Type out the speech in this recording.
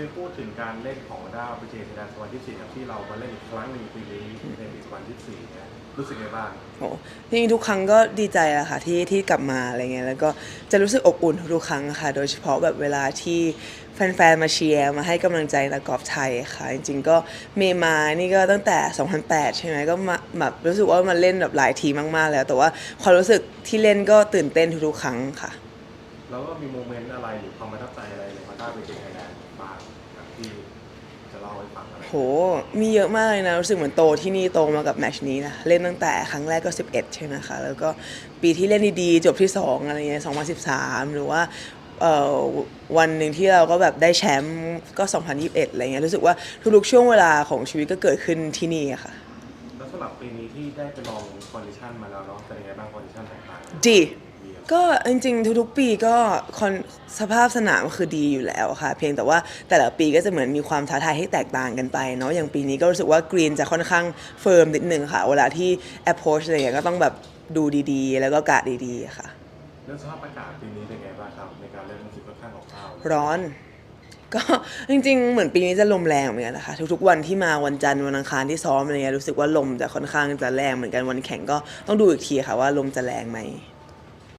ช่วยพูดถึงการเล่นของดาวปเจชดาสวรรค์ที่สี่ครับที่เรามาเล่นอีกครั้งหนึ่งปีนี้ในปีวันที่สี่เนี่ยรู้สึกไงบ้างโอ้จริงทุกครั้งก็ดีใจอะค่ะที่ที่กลับมาอะไรเงี้ยแล้วก็จะรู้สึกอบอุ่นทุกครั้งค่ะ โดยเฉพาะแบบเวลาที่แฟนๆ มาเชียร์มาให้กำลังใจนักกอล์ฟไทยค่ะ จริงๆ ก็เมย์มานี่ก็ตั้งแต่ 2008 ใช่ไหมก็มาแบบรู้สึกว่ามันเล่นแบบหลายทีมากๆ แล้ว แต่ว่าความรู้สึกที่เล่นก็ตื่นเต้นทุกๆครั้งค่ะ แล้วก็มีโมเมนต์อะไรหรือความประทับใจอะไรในฮอนด้าปเจไทยแลนด์บ้างครับที่จะเล่าให้ฟังอะไรโห มีเยอะมากเลยนะ รู้สึกเหมือนโตที่นี่โตมากับแมตชนี้นะ เล่นตั้งแต่ครั้งแรกก็ 11 ใช่ไหมคะ แล้วก็ปีที่เล่นดีๆ จบที่ 2 อะไรเงี้ย2013 หรือว่าเอ่อวันหนึ่งที่เราก็แบบได้แชมป์ก็ 2021 อะไรเงี้ย รู้สึกว่าทุกๆช่วงเวลาของชีวิตก็เกิดขึ้นที่นี่อะค่ะ แล้วสำหรับปีนี้ที่ได้ไปลองคอนดิชันมาแล้วเนาะเป็นยังไงบ้างคอนดิชันต่างๆดีดีครับ ก็จริงๆ ทุกๆ ปีก็คอนสภาพสนามคือดีอยู่แล้วค่ะ เพียงแต่ว่าแต่ละปีก็จะเหมือนมีความท้าทายให้แตกต่างกันไปเนาะอย่างปีนี้ก็รู้สึกว่ากรีนจะค่อนข้างเฟิร์มนิดนึงค่ะ เวลาที่ approach อะไรอย่างเงี้ยก็ต้องแบบดูดีๆ แล้วก็กะดีๆค่ะเรื่องสภาพอากาศปีนี้เป็นไงบ้างครับในการเล่นรู้สึกค่อนข้างอบอ้าวร้อนก็จริงๆ เหมือนปีนี้จะลมแรงเหมือนกันนะคะ ทุกๆวันที่มาวันจันทร์วันอังคารที่ซ้อมอะไรเงี้ยรู้สึกว่าลมจะค่อนข้างจะแรงเหมือนกันวันแข่งก็ต้องดูอีกทีค่ะว่าลมจะแรงไหม